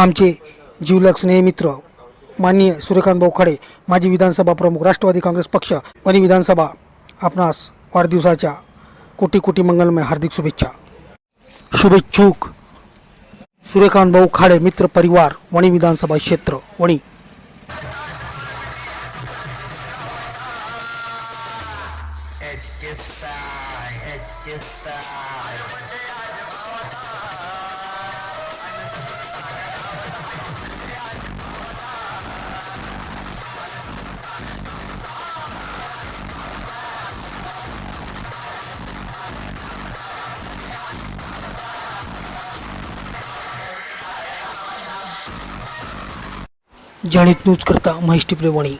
आमचे जीवलक स्नेहमित्र माननीय सूर्यकांत भाऊ खडे माजी विधानसभा प्रमुख राष्ट्रवादी काँग्रेस पक्ष वणी विधानसभा आपणास वाढदिवसाच्या कोटी कोटी मंगलमय हार्दिक शुभेच्छा. शुभेच्छुक. सूर्यकांत भाऊ खाडे मित्र परिवार वणी विधानसभा क्षेत्र वणी. HK style, HK style. જાણીતનું જ કરતાં મહેશ ટીપરે વણી.